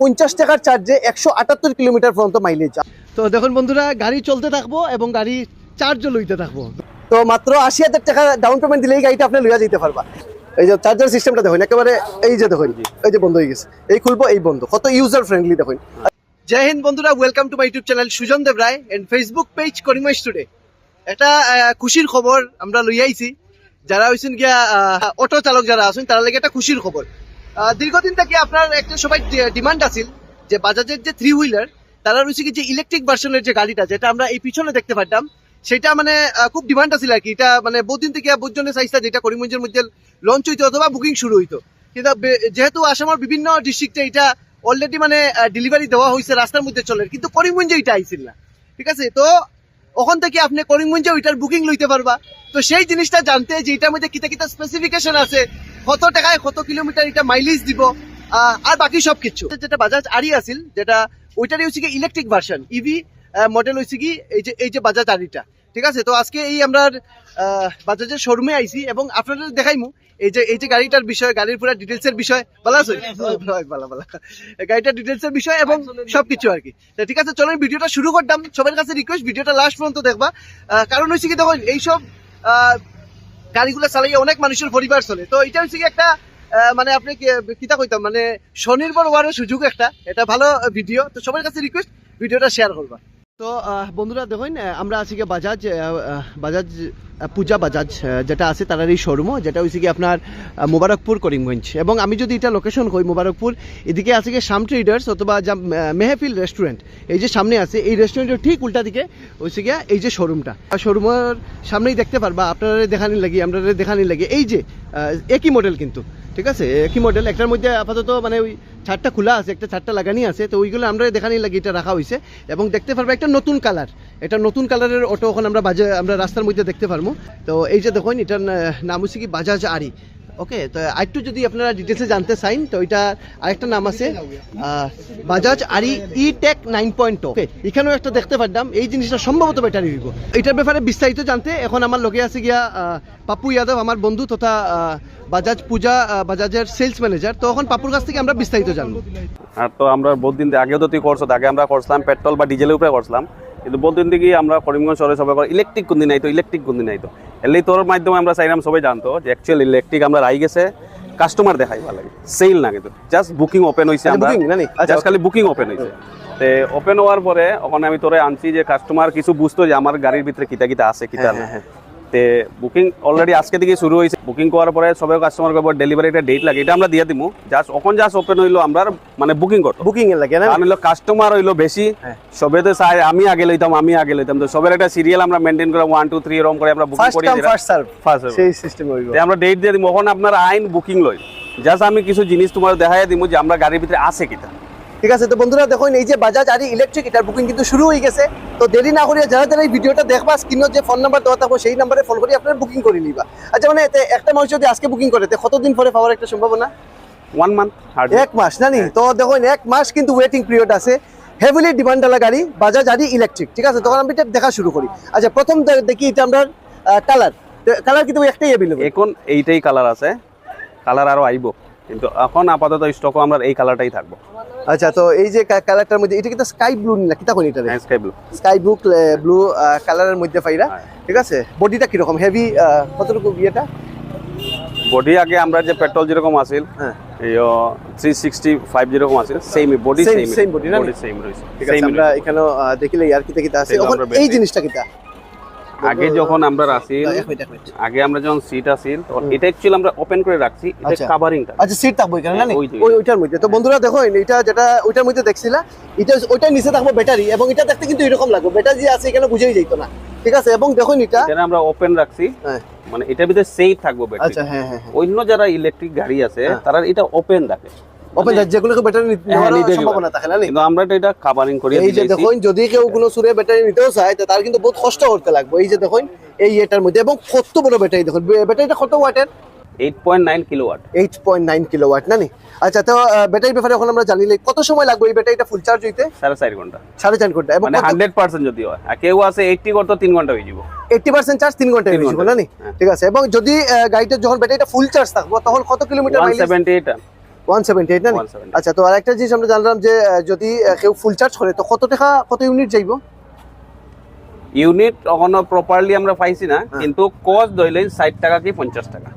পঞ্চাশ টাকার চার্জে একশো আটাত্তর কিলোমিটার পর্যন্ত মাইলেজ তো দেখুন বন্ধুরা গাড়ি চলতে থাকব এবং গাড়ি চার্জও লইতে থাকব। তো মাত্র আশি হাজার টাকা ডাউন পেমেন্ট দিলেই গাড়িটা আপনি লইয়া যেতে পারবা। এই যে চার্জার সিস্টেমটা দেখুন একেবারে এই যে দেখুন এই যে বন্ধ হয়ে গেছে। এই খুলবো এই বন্ধ। কত ইউজার ফ্রেন্ডলি দেখুন। জয় হিন্দ বন্ধুরা welcome to my YouTube channel Sujan Dev Roy and Facebook page করিমাই স্টুডে একটা খুশির খবর আমরা লই আইছি যারা হইছেন গিয়া অটো চালক যারা আছেন তারা লাগে একটা খুশির খবর। দীর্ঘদিন থেকে আপনার একটা সবাই ডিমান্ড আছিল যে বাজাজের যে থ্রি হুইলার তারা রয়েছে কি যে ইলেকট্রিক ভার্সনের যে গাড়িটা, যেটা আমরা এই পিছনে দেখতে পারতাম, সেটা মানে খুব ডিমান্ড আছিল আর কি। এটা মানে বহুদিন থেকে বহুজনে চাইছে যেটা করিমগঞ্জের মধ্যে লঞ্চ হইতো অথবা বুকিং শুরু হইতো। কিন্তু যেহেতু আসামের বিভিন্ন ডিস্ট্রিক্টে এটা অলরেডি মানে ডেলিভারি দেওয়া হয়েছে রাস্তার মধ্যে চলে, কিন্তু করিমগঞ্জে এটা আইছিল না। ঠিক আছে? তো ওখান থেকে আপনি করিমগঞ্জে ওইটার বুকিং লইতে পারবা। তো সেই জিনিসটা জানতে যে এটার মধ্যে কিতা কিতা স্পেসিফিকেশন আছে কত টাকায় কত কিলোমিটার এটা মাইলেজ দিব আর বাকি সব কিছু যেটা বাজাজ আরি আছিল যেটা ওইটারই হচ্ছে কি ইলেকট্রিক ভার্সন ইভি মডেল হচ্ছে কি এই যে এই যে বাজাজ আরিটা ঠিক আছে? তো আজকে এই আমরা বাজাজের শোরুমে আইছি এবং আপনাদের দেখাইমু এই যে এই যে গাড়িটার বিষয় গাড়ির পুরো ডিটেলস এর বিষয়। বলা আছে ভালো ভালো গাড়িটার ডিটেলস এর বিষয় এবং সবকিছু আর কি। তো ঠিক আছে চলো ভিডিওটা শুরু করতাম। সবার কাছে রিকোয়েস্ট ভিডিওটা লাস্ট পর্যন্ত দেখবা। কারণ হচ্ছে কি দেখো এইসব আহ, গাড়িগুলো চালাইয়ে অনেক মানুষের পরিবার চলে। তো এটা হচ্ছে কি একটা মানে আপনি কি- কিতা কইতাম মানে স্বনির্ভর হওয়ার সুযোগ একটা। এটা ভালো ভিডিও তো সবার কাছে রিকোয়েস্ট ভিডিওটা শেয়ার করবা। তো বন্ধুরা দেখুন আমরা আছি কি বাজাজ বাজাজ পূজা বাজাজ যেটা আছে তার এই শোরুমও যেটা হয়েছে কি আপনার মোবারকপুর করিমগঞ্জ এবং আমি যদি এটা লোকেশন কই মোবারকপুর এদিকে আছে কি শাম ট্রেডার্স অথবা যা মেহফিল রেস্টুরেন্ট এই যে সামনে আছে, এই রেস্টুরেন্টের ঠিক উল্টা দিকে হয়েছে গিয়া এই যে শোরুমটা শোরুমের সামনেই দেখতে পারবা আপনারা দেখানি লাগে আমরা দেখানি লাগে। এই যে একই মডেল কিন্তু। ঠিক আছে? একই মডেল একটার মধ্যে আপাতত মানে ওই ছাড়টা খোলা আছে, একটা ছাড়টা লাগানি আছে, তো ওইগুলো আমরা দেখানি লাগে, এটা রাখা হয়েছে এবং দেখতে পারব একটা নতুন কালার এটা নতুন কালারের অটো এখন আমরা বাজে আমরা রাস্তার মধ্যে দেখতে পারব। তো এই যে দেখুন, এটার নাম হচ্ছে কি? বাজাজ আরি। ওকে তো আরেকটু যদি আপনারা ডিটেলসে জানতে চাইন তো এটা আরেকটা নাম আছে বাজাজ আরি E tech nine point okay এখানেও একটা দেখতে পারতাম, এই জিনিসটা সম্ভবত ব্যাটারি দিব। এটার ব্যাপারে বিস্তারিত জানতে এখন আমার লোকে আছে গিয়া পাপু যাদব আমার বন্ধু তথা বাজাজ পূজা বাজাজের সেলস ম্যানেজার তো এখন পাপুর কাছ থেকে আমরা বিস্তারিত জানব। আর তো আমরা বহুত দিন আগেও তো তুই করছ, আগে আমরা করছিলাম, পেট্রোল বা ডিজেলের উপরে করছিলাম। কিন্তু বলতেন দেখি আমরা করিমগঞ্জ শহরে সবাই করি ইলেকট্রিক কোন দিন নাই তো ইলেকট্রিক কোন দিন নাই তো এলেই তোর মাধ্যমে আমরা চাইলাম সবাই জানতো যে অ্যাকচুয়ালি ইলেকট্রিক আমরা রাই গেছে কাস্টমার দেখাই ভালো লাগে। সেল না কিন্তু জাস্ট বুকিং ওপেন হয়েছে আমরা। নি? আচ্ছা, জাস্ট খালি বুকিং ওপেন হয়েছে তে ওপেন হওয়ার পরে ওখানে আমি তোরে আনছি যে কাস্টমার কিছু বুঝতো যে আমার গাড়ির ভিতরে কিতা কিতা আছে কিতা না তে বুকিং অলরেডি আজকে থেকে শুরু হয়েছে। বুকিং করার পরে সবাই কাস্টমার কবে ডেলিভারি একটা ডেট লাগে এটা আমরা দিয়ে দিমু। জাস্ট ওখান জাস্ট ওপেন হইল আমরা মানে বুকিং করতো। বুকিং এর লাগে কারণ হলো কাস্টমার হইল বেশি। হ্যাঁ। সবে তো চাই আমি আগে লইতাম আমি আগে লইতাম। তো সবের একটা সিরিয়াল আমরা মেনটেন করে ওয়ান টু থ্রি এরকম করে আমরা বুকিং ফার্স্ট করি কাম ফার্স্ট সার্ভ ফার্স্ট সেই সিস্টেম হইব। আমরা ডেট দিয়ে দিব ওখানে আপনার আইন বুকিং লই। জাস্ট আমি কিছু জিনিস তোমার দেখাই দিব যে আমরা গাড়ির ভিতরে আছে কিটা ঠিক আছে তো বন্ধুরা দেখুন এই যে বাজাজ আরি ইলেকট্রিক এটার বুকিং কিন্তু শুরু হয়ে গেছে। তো দেরি না করিয়া যারা যারা এই ভিডিওটা দেখবা স্ক্রিনত যে ফোন নাম্বার দেওয়া থাকব সেই নাম্বারে ফোন করে আপনারা বুকিং করে নিবা। আচ্ছা মানে এতে একটা মানুষ যদি আজকে বুকিং করে তে কতদিন পরে পাওয়ার একটা সম্ভাবনা? ওয়ান মান্থ এক মাস না নি? তো দেখুন এক মাস কিন্তু ওয়েটিং পিরিয়ড আছে। হেভিলি ডিমান্ড আলা গাড়ি বাজাজ আরি ইলেকট্রিক ঠিক আছে? তখন আমি এটা দেখা শুরু করি। আচ্ছা প্রথম দেখি এটা আমরা কালার কালার কিন্তু একটাই অ্যাভেলেবল এখন এইটাই কালার আছে। কালার আরও আইব। কিন্তু এখন আপাতত স্টকও আমরা এই কালারটাই থাকব। আচ্ছা তো এই যে কালারটার মধ্যে এটা কিন্তু স্কাই ব্লু না কিতা কোন এটা হ্যাঁ sky blue sky blue blue কালারের মধ্যে পাইরা। হ্যাঁ। ঠিক আছে? বডিটা কীরকম? হেভি কতটুকু ইয়েটা? বডি আগে আমরা যে পেট্রোল যেরকম আছিল হ্যাঁ। সিক্সটি ফাইভ যেরকম আছিল same body same same body না? বডি সেম আছে আমরা এখানেও আহ, দেখিলে ইয়ার কিতা কিতা আছে? এখন এই জিনিসটা কিতা? আগে যখন আমরা মিনিট আগে আমরা যখন সিট আসিল এটা অ্যাকচুয়ালি আমরা ওপেন করে রাখছি এটা আচ্ছা। কাভারিংটা আচ্ছা সিট থাকব এখানে না ওই ওইটার মধ্যে। তো বন্ধুরা দেখো এটা যেটা ওইটার মধ্যে দেখছিলা এটা ওইটার নিচে থাকব ব্যাটারি এবং এটা দেখতে কিন্তু এরকম লাগবে। ব্যাটারি যে আছে এখানে বুঝেই যাইতো না। ঠিক আছে? এবং দেখুন এটা এটা আমরা ওপেন রাখছি। হ্যাঁ। মানে এটার ভিতরে সেফ থাকব ব্যাটারি আচ্ছা হ্যাঁ হ্যাঁ অন্য যারা ইলেকট্রিক গাড়ি আছে হ্যাঁ। তারা এটা ওপেন রাখে। ওপেন যেগুলো ব্যাটারি নেওয়ার নিতে সম্ভাবনা থাকে না কিন্তু আমরা এটা কাভারিং করি এই যে দেখুন যদি কেউ কোনো সুরে ব্যাটারি নিতেও চায় তার কিন্তু বহুত কষ্ট করতে লাগবে। এই যে দেখুন এই এটার মধ্যে এবং কত বড় ব্যাটারি দেখুন ব্যাটারিটা কত ওয়াটের? Eight point nine kilowatt eight point nine kilowatt না? আচ্ছা তো ব্যাটারির ব্যাপারে এখন আমরা জানিলে কত সময় লাগবে এই ব্যাটারিটা ফুল চার্জ হইতে? সাড়ে চার ঘণ্টা। সাড়ে চার ঘণ্টা। এবং মানে হান্ড্রেড পার্সেন্ট যদি হয়। আর কেউ আছে এইটটি করতে তিন ঘণ্টা হয়ে যাব। এইটটি পার্সেন্ট চার্জ তিন ঘন্টায় তিন বেশি ঘণ্টা, না হ্যাঁ। ঠিক আছে। এবং যদি গাড়িটা যখন ব্যাটারিটা ফুল চার্জ থাকব তখন কত কিলোমিটার মাইলেজ সেভেন্টি না আচ্ছা তো আরেকটা জিনিস আমরা জানলাম যে যদি কেউ ফুল চার্জ করে তো কত টাকা কত ইউনিট যাইব ইউনিট এখনও প্রপারলি আমরা পাইছি না হ্যাঁ। কিন্তু কস্ট ধরলেন ষাট টাকা কি পঞ্চাশ টাকা।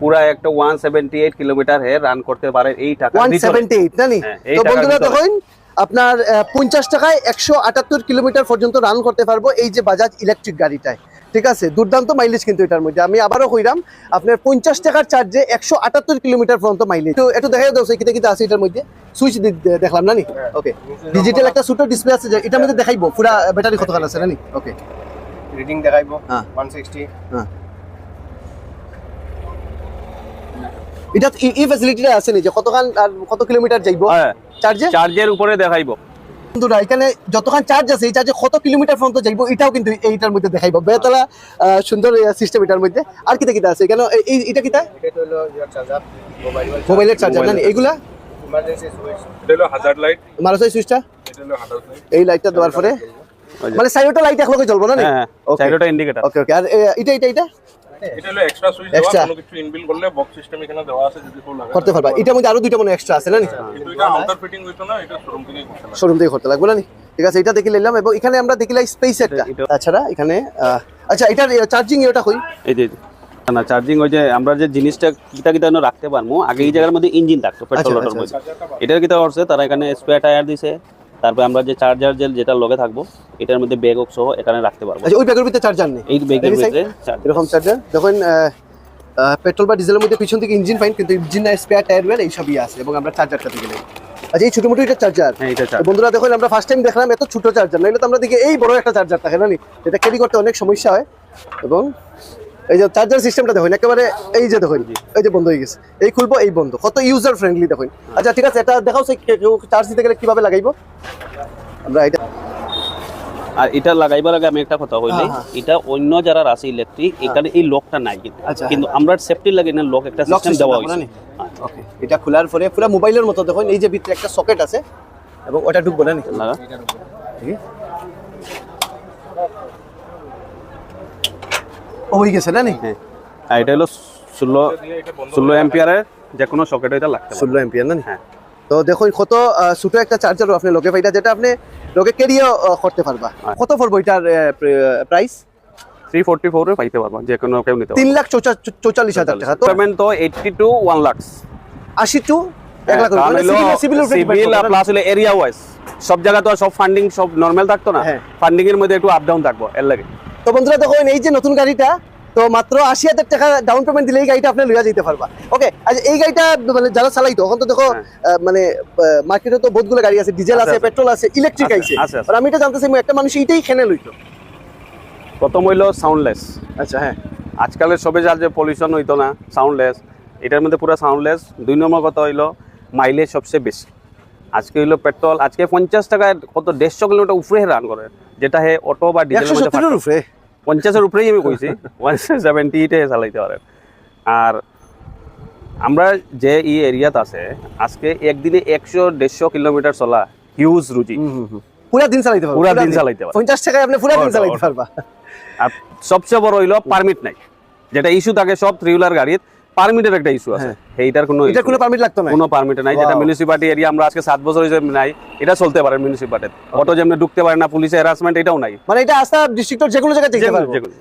পুরা একটা ওয়ান সেভেন্টি এইট কিলোমিটার হে রান করতে পারে এই টাকা না নি? হ্যাঁ, তো বন্ধুরা দেখুন আপনার পঞ্চাশ টাকায় একশো আটাত্তর কিলোমিটার পর্যন্ত রান করতে পারব এই যে বাজাজ ইলেকট্রিক গাড়িটায়। ঠিক আছে? দুর্দান্ত মাইলেজ কিন্তু এটার মধ্যে। আমি আবারও কইরাম আপনার পঞ্চাশ টাকার চার্জে একশো আটাত্তর কিলোমিটার পর্যন্ত মাইলেজ তো একটু দেখা দাও কিতে কিতে আছে এটার মধ্যে। সুইচ দেখলাম না নি ওকে ডিজিটাল একটা ছোট ডিসপ্লে আছে যে এটার মধ্যে দেখাইবো পুরা ব্যাটারি কতখান আছে না নি ওকে রিডিং দেখাইব হ্যাঁ। 160 হ্যাঁ। এটা এই ফ্যাসিলিটিটা আছে নি যে কতখান আর কত কিলোমিটার যাইবো? হ্যাঁ। চার্জে চার্জের উপরে দেখাইবো। বন্ধুরা এখানে যতক্ষণ চার্জ আছে এই চার্জে কত কিলোমিটার পর্যন্ত যাইবো এটাও কিন্তু এইটার মধ্যে দেখাইবো। বেতলা সুন্দর সিস্টেম এটার মধ্যে। আর কিতা কিতা আছে? কেন এই এটা কিতা? এটা হলো ইয়ার চার্জার মোবাইল মোবাইলের চার্জার না মারাসাই সুইচটা লাইট এই লাইটটা দেওয়ার পরে? মানে সাইডটা লাইট একলগে জ্বলবো না নি? হ্যাঁ ইন্ডিকেটর ওকে ওকে আর এটা এটা এটা? এটা হলো এক্সট্রা সুইচ দেওয়া কোনো কিছু ইনবিল করলে বক্স সিস্টেম এখানে দেওয়া আছে যদি কেউ লাগে করতে পারবা। এটার মধ্যে আরও দুইটা মনে এক্সট্রা আছে না নি? কিন্তু এটা আউটার ফিটিং হইতো না এটা শোরুম থেকে করতে লাগে শোরুম থেকে করতে লাগবে না নি? ঠিক আছে এটা দেখে নিলাম এবং এখানে আমরা দেখিলাম স্পেস একটা। তাছাড়া এখানে আচ্ছা এটার চার্জিং এটা কই? এই যে না চার্জিং ওই যে আমরা যে জিনিসটা কিতা কিতা যেন রাখতে পারব আগে এই জায়গার মধ্যে ইঞ্জিন থাকতো পেট্রোল আচ্ছা, মধ্যে। এটার কিতা করছে তারা এখানে স্পেয়ার টায়ার দিছে তারপরে আমরা যে চার্জার যে যেটা লগে থাকব এটার মধ্যে ব্যাগ সহ এখানে রাখতে পারব। আচ্ছা ওই ব্যাগের ভিতরে চার্জার নেই? এই ব্যাগের ভিতরে এরকম চার্জার যখন পেট্রোল বা ডিজেলের মধ্যে পিছন থেকে ইঞ্জিন পাইন কিন্তু ইঞ্জিন স্পেয়ার টায়ার ওয়েল এইসবই আছে এবং আমরা চার্জারটা থেকে নেই। আচ্ছা এই ছোটো মোটো এটা চার্জার হ্যাঁ বন্ধুরা দেখুন আমরা ফার্স্ট টাইম দেখলাম এত ছোট চার্জার নাইলে তো আমরা দেখি এই বড় একটা চার্জার থাকে না নি? এটা ক্যারি করতে অনেক সমস্যা হয় এবং এই যে চার্জার সিস্টেমটা দেখুন একেবারে এই যে দেখুন এই যে বন্ধ হয়ে গেছে। এই খুলবো এই বন্ধ। কত ইউজার ফ্রেন্ডলি দেখুন। আচ্ছা ঠিক আছে এটা দেখাও কেউ চার্জ দিতে গেলে কীভাবে লাগাইবো? আমরা এটা আর এটা লাগাইবার আগে আমি একটা কথা কইলি হ্যাঁ, হ্যাঁ। এটা অন্য যারা আছে ইলেকট্রিক এখানে এই লকটা নাই কিন্তু। আচ্ছা, কিন্তু আমরা সেফটি লাগে না লক একটা সিস্টেম দেওয়া হয়েছে। ওকে এটা খোলার পরে পুরো মোবাইলের মতো দেখুন এই যে ভিতরে একটা সকেট আছে এবং ওটা ঢুকবো না নি? লাগা। ঠিক আছে? হয়ে গেছে না হ্যাঁ এটা হলো ষোলো ষোলো এম্পিয়ারের যে কোনো সকেট এটা ষোলো এম্পিয়ার না হ্যাঁ। তো দেখুন কত ছোট একটা চার্জারও আপনি লোকে পাইটা যেটা আপনি লোকে ক্যারিও করতে পারবা। আচ্ছা। কত পড়ব এটার প্রাইস থ্রি ফোর্টি ফোরে পাইতে পারব যে কোনো কেউ নিতে তিন লাখ চৌচল্লিশ হাজার টাকা। তো তো এইটটি টু ওয়ান আশি টু এরিয়া ওয়াইজ সব জায়গা তো সব ফান্ডিং সব নর্মাল থাকতো না। হ্যাঁ। ফান্ডিং এর মধ্যে একটু আপ ডাউন থাকব এর লাগে। তো বন্ধুরা দেখুন এই যে নতুন গাড়িটা তো মাত্র আশি হাজার টাকা ডাউন পেমেন্ট দিলে এই গাড়িটা আপনি লইয়া যেতে পারবা। ওকে আচ্ছা এই গাড়িটা মানে যারা চালাইতো তখন তো দেখো হ্যাঁ। মানে মার্কেটে তো বহুতগুলো গাড়ি আছে ডিজেল আছে। পেট্রোল আছে। ইলেকট্রিক আছে, আমি এটা জানতেছি একটা মানুষ এইটাই খেনে লইতো? প্রথম হইল সাউন্ডলেস আচ্ছা হ্যাঁ। আজকালের সবে যার যে পলিউশন হইতো না সাউন্ডলেস এটার মধ্যে পুরো সাউন্ডলেস দুই নম্বর কথা হইল মাইলেজ সবচেয়ে বেশি। আজকে হইল পেট্রোল আজকে পঞ্চাশ টাকায় কত দেড়শো কিলোমিটার উপরে রান করে যেটা হে অটো বা একশো পঞ্চাশের উপরেই আমি কইছি। ওয়ান সেভেন্টি এইটে চালাইতে পারেন। আর আমরা যে ই এরিয়াত আছে আজকে একদিনে একশো দেড়শো কিলোমিটার চলা হিউজ রুজি। পুরা দিন চালাইতে পারবা পুরা দিন চালাইতে পারবা। পঞ্চাশ টাকায় আপনি পুরা দিন চালাইতে পারবা। আর সবচেয়ে বড় হইল পারমিট নাই যেটা ইস্যু থাকে সব থ্রি হুইলার গাড়ির। পারমিটের একটা ইস্যু আছে। এইটার কোনো এটা কোনো পারমিট লাগতো না। কোনো পারমিট নাই। যেটা মিউনিসিপালিটি এরিয়া আমরা আজকে সাত বছর হিসেবে নাই এটা চলতে পারে মিউনিসিপালিটি অটো যেমনি ঢুকতে পারে না পুলিশের হ্যারাসমেন্ট এটাও নাই। মানে এটা আস্থা ডিস্ট্রিক্টর যে কোনো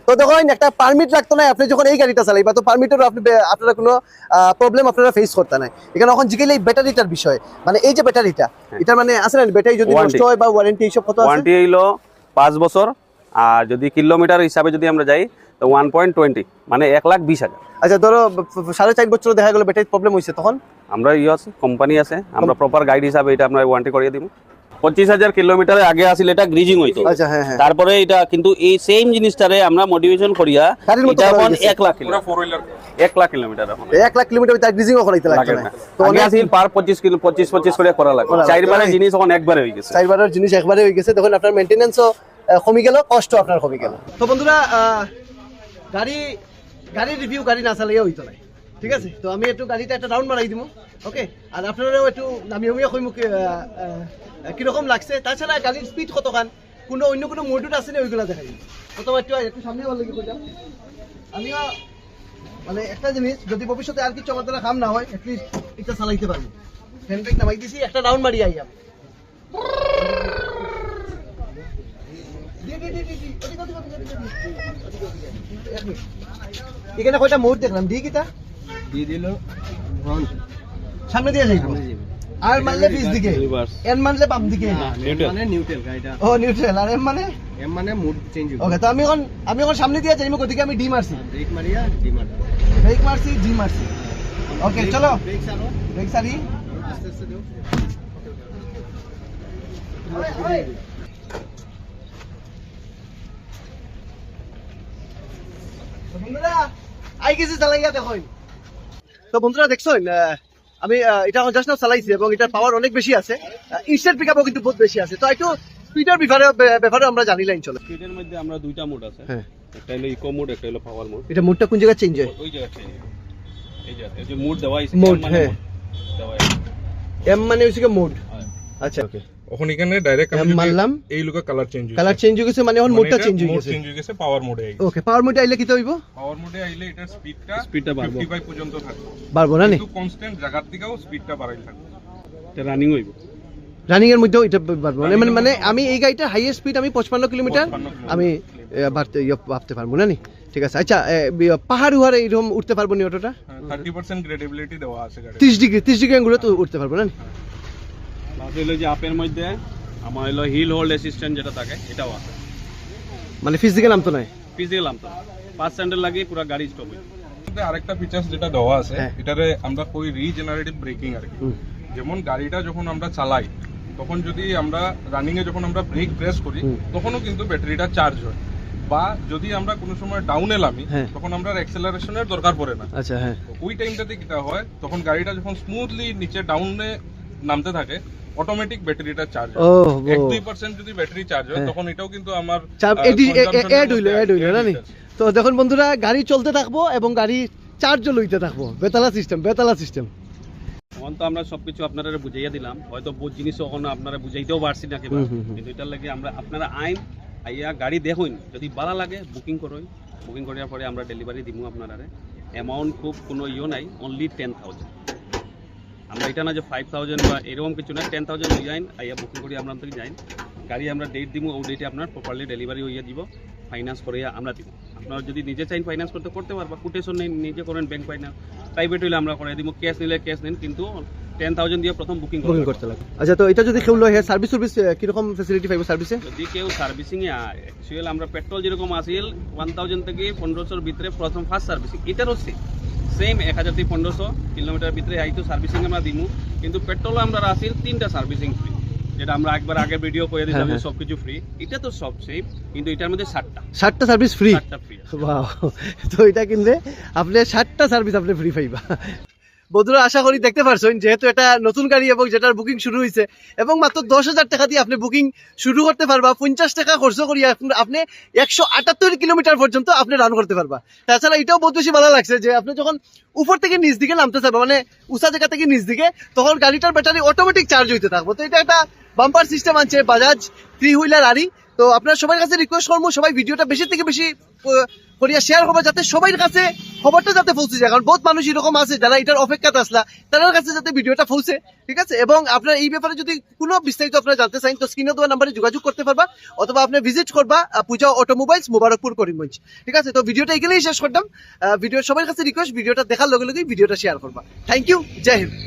তো দেখুন একটা পারমিট লাগতো না আপনি যখন এই গাড়িটা চালাইবা তো পারমিটেরও আপনি আপনারা কোনো প্রবলেম আপনারা ফেস করতে নাই। এখানে এখন জিগেলে এই ব্যাটারিটার বিষয়। মানে এই যে ব্যাটারিটা এটা মানে আছে না ব্যাটারি যদি নষ্ট হয় বা ওয়ারেন্টি এইসব কত আছে? ওয়ারেন্টি হইল পাঁচ বছর। আর যদি কিলোমিটার হিসাবে যদি আমরা যাই ওয়ান পয়েন্ট টোয়েন্টি মানে এক লাখ বিশ হাজার। আচ্ছা ধরো সাড়ে চার বছর দেখা গেলো ব্যাটারি প্রবলেম হয়েছে তখন? আমরা ইয়ে আছে কোম্পানি আছে আমরা প্রপার গাইড হিসাবে এটা আমরা ওয়ারেন্টি করিয়ে দিব। পঁচিশ হাজার কিলোমিটারের আগে আসলে এটা গ্রিজিং হইতো। আচ্ছা হ্যাঁ হ্যাঁ। তারপরে এটা কিন্তু এই সেম জিনিসটারে আমরা মোটিভেশন করিয়া এটা এখন এক লাখ পুরো কিলো ফোর হুইলার এক লাখ কিলোমিটার এক লাখ কিলোমিটার তার গ্রিজিংও করাইতে লাগে তো আগে অনেক আসিল পার পঁচিশ কিলো পঁচিশ পঁচিশ করে করা লাগে। চারবারের জিনিস এখন একবারে হয়ে গেছে। চারবারের জিনিস একবারে হয়ে গেছে। তখন আপনার মেনটেনেন্সও কমে গেল কষ্ট আপনার কমে গেল। তো বন্ধুরা গাড়ি গাড়ির রিভিউ গাড়ি না চালাইয়া হইতো না ঠিক আছে? তো আমি একটু গাড়িটা একটা রাউন্ড মারাই দিব ওকে আর আপনারাও একটু নামিয়ে নামিয়ে কইমু কি, আহ, আহ, কীরকম লাগছে? তাছাড়া গাড়ির স্পিড কতখান কোনো অন্য কোনো মোটর আছে না? ওইগুলো দেখাই প্রথম একটু একটু সামনে ভালো লাগে কইলাম আমিও মানে একটা জিনিস যদি ভবিষ্যতে আর কিছু আমার দ্বারা কাম না হয় এটলিস্ট এটা চালাইতে পারব হ্যান্ড ব্রেক নামাই দিছি একটা ডাউন মারি আইয়াম এখানে কয়টা মোড় দেখলাম? দি কিটা দিয়ে দিল সামনে দিয়ে যাইব। আর মারলে পিছ দিকে. এন মারলে বাম দিকে. মানে নিউট্রাল গাড়িটা। ও নিউট্রাল আর এম মানে? এম মানে মুড চেঞ্জ ওকে তো আমি এখন আমি এখন সামনে দিয়ে যাইব ওদিকে আমি ডি মারছি। ব্রেক মারিয়া ডিমান্ড ব্রেক মারছি ডি মারছি। ওকে চলো। ব্রেক সারো ব্রেক সারি আস্তে আস্তে দিও। তো বন্ধুরা আই গেছি চালাইয়া দেখুন। তো বন্ধুরা দেখছেন আমি এটা জাস্ট চালাইছি এবং এটার পাওয়ার অনেক বেশি আছে। ইনস্ট্যান্ট পিকআপও কিন্তু বহুত বেশি আছে। তো একটু স্পিডের ব্যাপারে ব্যাপারে আমরা জানি লাইন চলো। স্পিডের মধ্যে আমরা দুইটা মোড আছে। হ্যাঁ। একটা হলো ইকো মোড একটা হলো পাওয়ার মোড এটা মুডটা কোন জায়গায় চেঞ্জ হয়? ওই জায়গা চেঞ্জ এই জায়গা এই যে মোড দেওয়া আছে Mode, হ্যাঁ। দেওয়া এম মানে হচ্ছে মোড হ্যাঁ। আচ্ছা ওকে ওখানে এখানে ডাইরেক্ট আমি মারলাম। এই কালার চেঞ্জ কালার চেঞ্জ হয়ে গেছে মানে এখন মোডটা চেঞ্জ হয়ে গেছে চেঞ্জ হয়ে গেছে পাওয়ার মোডে আই ওকে পাওয়ার মোডে আইলে কি হইব? পাওয়ার মোডে আইলে এটার স্পিডটা Speed টা বাড়বো। 55 পর্যন্ত থাকবে। পারব না নি? কিন্তু কনস্ট্যান্ট জায়গার দিকেও স্পিডটা বাড়াই থাকবে। এটা রানিং হইব। রানিং এর মধ্যেও এটা পারব মানে মানে- মানে আমি এই গাড়িটার হাইয়েস্ট স্পিড আমি পঁচপান্ন কিলোমিটার 55 কিলোমিটার। আমি ভাবতে ইয়ে, ভাবতে পারব না নি? ঠিক আছে। আচ্ছা পাহাড় উহারে এরকম উঠতে পারব নি অটোটা? থার্টি পার্সেন্ট গ্রেডেবিলিটি দেওয়া আছে গাড়ি ত্রিশ ডিগ্রি ত্রিশ ডিগ্রি অ্যাঙ্গুলে তো উঠতে পারব না নি? প্লাস যে আপের মধ্যে আমার হলো হিল হোল্ড অ্যাসিস্ট্যান্ট যেটা থাকে এটাও আছে। মানে ফিজিক্যাল নাম তো নয় ফিজিক্যাল তো পাঁচ স্যান্ডেল লাগিয়ে পুরো গাড়ি স্টপ আরেকটা ফিচার্স যেটা দেওয়া আছে হ্যাঁ। এটারে আমরা কই রিজেনারেটিভ ব্রেকিং আর কি। যেমন গাড়িটা যখন আমরা চালাই তখন যদি আমরা রানিং এ যখন আমরা ব্রেক প্রেস করি তখনও কিন্তু ব্যাটারিটা চার্জ হয়। বা যদি আমরা কোনো সময় ডাউনে নামি হ্যাঁ। তখন আমরা অ্যাক্সেলারেশনের দরকার পড়ে না। আচ্ছা হ্যাঁ। ওই টাইমটাতে কিটা হয় তখন গাড়িটা যখন স্মুথলি নিচে ডাউনে নামতে থাকে অটোমেটিক ব্যাটারিটা চার্জ ও হয়। এক ও দুই পার্সেন্ট যদি ব্যাটারি চার্জ হয় হ্যাঁ। তখন এটাও কিন্তু আমার এডি এড হইল এড হইল না নি তো দেখুন বন্ধুরা গাড়ি চলতে থাকব এবং গাড়ি চার্জও লইতে থাকব। বেতালা সিস্টেম বেতালা সিস্টেম তখন তো আমরা সবকিছু আপনারা বুঝাইয়া দিলাম। হয়তো বহুত জিনিস ওখানে আপনারা বুঝাইতেও পারছি না কিবা হুম, হুম, হুম। কিন্তু এটার লাগে আমরা আপনারা আইন আইয়া গাড়ি দেখুন। যদি ভালো লাগে বুকিং করুন। বুকিং করার পরে আমরা ডেলিভারি দিমু আপনারা অ্যামাউন্ট খুব কোনো ইয়ে নাই অনলি টেন থাউজেন্ড আমরা এটা না যে ফাইভ থাউজেন্ড বা এরকম কিছু না টেন থাউজেন্ড যাইন আইয়া বুকিং করি আমরা থেকে যাইন গাড়ি আমরা ডেট দিব ওই ডেটে আপনার প্রপারলি ডেলিভারি হইয়া দিব ফাইন্যান্স করিয়া আমরা দিব। আপনারা যদি নিজে চাইন ফাইন্যান্স করতে করতে পারবা কোটেশন নেই নিজে করেন ব্যাংক ফাইন্যান্স প্রাইভেট হইলে আমরা করে দিব ক্যাশ নিলে ক্যাশ নেন কিন্তু টেন থাউজেন্ড দিয়ে প্রথম বুকিং বুকিং করতে লাগে। আচ্ছা তো এটা যদি কেউ লয় সার্ভিস সার্ভিস কীরকম ফেসিলিটি পাইব সার্ভিসে যদি কেউ সার্ভিসিং অ্যাকচুয়াল আমরা পেট্রোল যেরকম আসিল ওয়ান থাউজেন্ড থেকে পনেরোশোর ভিতরে প্রথম ফার্স্ট সার্ভিসিং এটারও সেম সেম এক হাজার থেকে পনেরোশো কিলোমিটার ভিতরে আইতো সার্ভিসিং আমরা দিমু। কিন্তু পেট্রোল আমরা আসিল তিনটা সার্ভিসিং ফ্রি যেটা আমরা একবার আগে ভিডিও করে দিলাম হ্যাঁ, যে হ্যাঁ। সব কিছু ফ্রি এটা তো সব সেম কিন্তু এটার মধ্যে ষাটটা ষাটটা সার্ভিস ফ্রি ষাটটা ফ্রি বাহ তো এটা কিনলে আপনি ষাটটা সার্ভিস আপনি ফ্রি পাইবা। বন্ধুরা, আশা করি দেখতে পারছেন, যেহেতু এটা নতুন গাড়ি এবং যেটার বুকিং শুরু হয়েছে এবং মাত্র দশ হাজার টাকা দিয়ে আপনি বুকিং শুরু করতে পারবা, পঞ্চাশ টাকা খরচ করিয়া আপনি- একশো আটাত্তর কিলোমিটার পর্যন্ত আপনি রান করতে পারবা। তাছাড়া এটাও বহুত বেশি ভালো লাগছে যে আপনি যখন উপর থেকে নিচ দিকে নামতে চাইবা মানে উঁচা জায়গা থেকে নিচ দিকে, তখন গাড়িটার ব্যাটারি অটোমেটিক চার্জ হইতে থাকব। তো এটা একটা বাম্পার সিস্টেম আছে বাজাজ থ্রি হুইলার গাড়ি তো আপনার সবার কাছে রিকোয়েস্ট করব, সবাই ভিডিওটা বেশি থেকে বেশি করিয়া শেয়ার যাতে কাছে খবরটা যাতে পৌঁছে যায়। কারণ বহুত মানুষ এরকম আছে, যারা এটার অপেক্ষাতে আসলা তাদের কাছে যাতে ভিডিওটা পৌঁছে, ঠিক আছে? এবং আপনার এই ব্যাপারে যদি কোনো বিস্তারিত আপনারা জানতে চান, তো স্ক্রিনে দেওয়া নাম্বারে যোগাযোগ করতে পারবা, অথবা আপনি ভিজিট করবা পূজা অটোমোবাইলস মোবারকপুর, করিমগঞ্জ। ঠিক আছে? তো ভিডিওটা এখানেই শেষ করতাম। ভিডিও সবার কাছে রিকোয়েস্ট ভিডিওটা দেখার লগে লগে ভিডিওটা শেয়ার করবা। থ্যাংক ইউ জয় হিন্দ।